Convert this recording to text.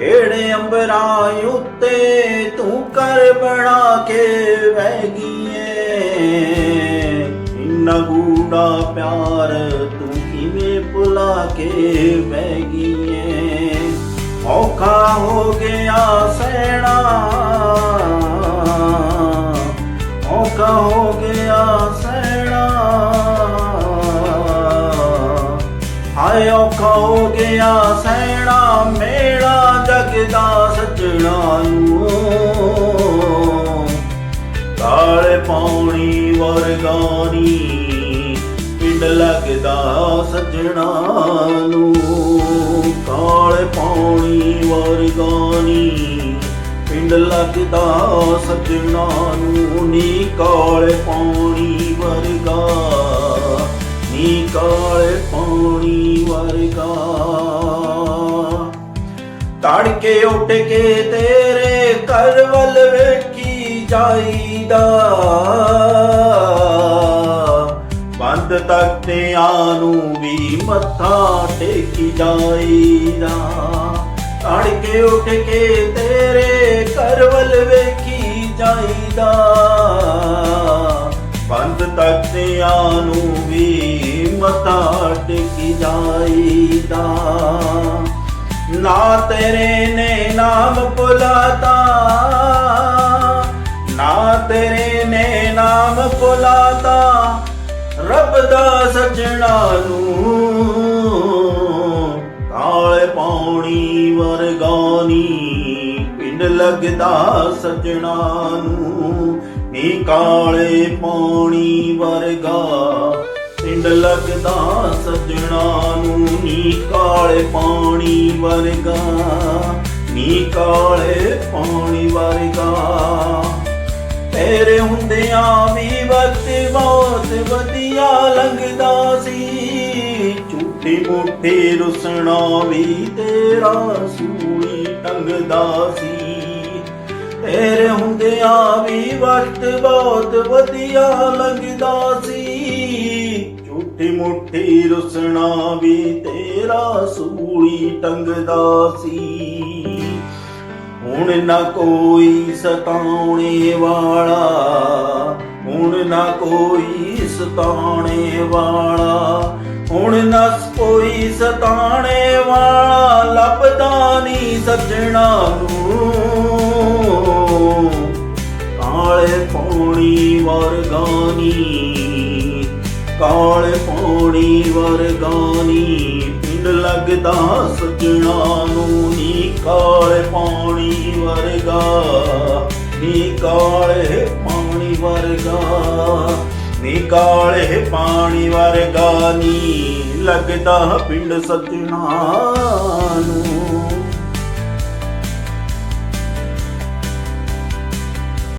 ਕਿਹੜੇ ਅੰਬਰਾਂ ਉੱਤੇ ਤੂੰ ਕਰ ਬਣਾ ਕੇ ਵਹਿ ਗਈਏ? ਇੰਨਾ ਗੂੜਾ ਪਿਆਰ ਤੂੰ ਕਿਵੇਂ ਭੁਲਾ ਕੇ ਵਹਿ ਗਈਏ? ਔਖਾ ਹੋ ਗਿਆ ਸਹਿਣਾ। ਔਖਾ ਹੋ ਗਿਆ ਸਹਿਣਾ। ਹਾਏ ਔਖਾ ਹੋ ਗਿਆ ਸਹਿਣਾ। ਮੇਰਾ ਪੌਣੀ ਵਰਗਾਨੀ ਪਿੰਡ ਲੱਗਦਾ ਸੱਜਣਾ ਨੂੰ। ਕਾਲ ਕਾਲੇ ਪੌਣੀ ਵਰਗਾਨੀ ਪਿੰਡ ਲੱਗਦਾ ਸੱਜਣਾ ਨੂੰ। ਨੀ ਕਾਲੇ ਪੌਣੀ ਵਰਗਾ, ਨੀ ਕਾਲੇ ਪੌਣੀ ਵਰਗਾ। ਤੜਕੇ ਉੱਠ ਕੇ ਤੇਰੇ ਘਰ ਵੱਲ ਵੇਖੀ ਜਾਈ ਬੰਦ ਤਖਤਿਆਂ ਨੂੰ ਵੀ ਮੱਥਾ ਟੇਕੀ ਜਾਈਦਾ। ਤੜਕੇ ਉੱਠ ਕੇ ਤੇਰੇ ਕਰਵਲ ਵੇਖੀ ਜਾਈਦਾ। ਬੰਦ ਤਖਤਿਆਂ ਨੂੰ ਵੀ ਮੱਥਾ ਟੇਕੀ ਜਾਈਦਾ। ਨਾ ਤੇਰੇ ਨੇ ਨਾਮ ਭੁਲਾਤਾ ਰੱਬ ਸੱਜਣਾ ਨੂੰ। ਕਾਲੇ ਪੌਣੀ ਵਰਗਾਨੀ ਪਿੰਡ ਲੱਗਦਾ ਸਜਣਾ ਨੂੰ। ਨੀ ਕਾਲੇ ਪੌਣੀ ਵਰਗਾ, ਪਿੰਡ ਲੱਗਦਾ ਸੱਜਣਾ ਨੂੰ। ਨੀ ਕਾਲੇ ਪਾਣੀ ਵਰਗਾ, ਨੀ ਕਾਲੇ ਪਾਣੀ ਵਰਗਾ। ਤੇਰੇ ਹੁੰਦਿਆਂ ਵੀ ਵਕਤ ਬਹੁਤ ਵਧੀਆ ਲੰਘਦਾ ਸੀ। ਝੂਠੀ ਮੁੱਠੀ ਰੁਸਣਾ ਵੀ ਤੇਰਾ ਸੂਈ ਟੰਗਦਾ ਸੀ। ਤੇਰੇ ਹੁੰਦਿਆਂ ਵੀ ਵਕਤ ਬਹੁਤ ਵਧੀਆ ਲੰਘਦਾ ਸੀ। ਝੂਠੀ ਮੁੱਠੀ ਰੁਸਣਾ ਵੀ ਤੇਰਾ ਸੂਲੀ ਟੰਗਦਾ ਸੀ। ਹੁਣ ਨਾ ਕੋਈ ਸਤਾਉਣੇ ਵਾਲਾ, ਹੁਣ ਨਾ ਕੋਈ ਸਤਾਉਣੇ ਵਾਲਾ, ਹੁਣ ਨਾ ਕੋਈ ਸਤਾਣੇ ਵਾਲਾ, ਲੱਭਦਾ ਨਹੀਂ ਸੱਜਣਾ ਨੂੰ। ਕਾਲੇ ਪੌਣੀ ਵਰਗਾਨੀ ਪਿੰਡ ਲੱਗਦਾ ਸਜਣਾ ਨੂੰ ਨੀ ਕਾਲ ਪੌਣੀ ਵਰਗਾ। ਨੀ ਕਾਲੇ ਪਾਣੀ ਵਰਗਾ। ਨੀ ਕਾਲੇ ਪਾਣੀ ਵਰਗਾ ਨੀ। ਲੱਗਦਾ ਪਿੰਡ ਸਜਣਾ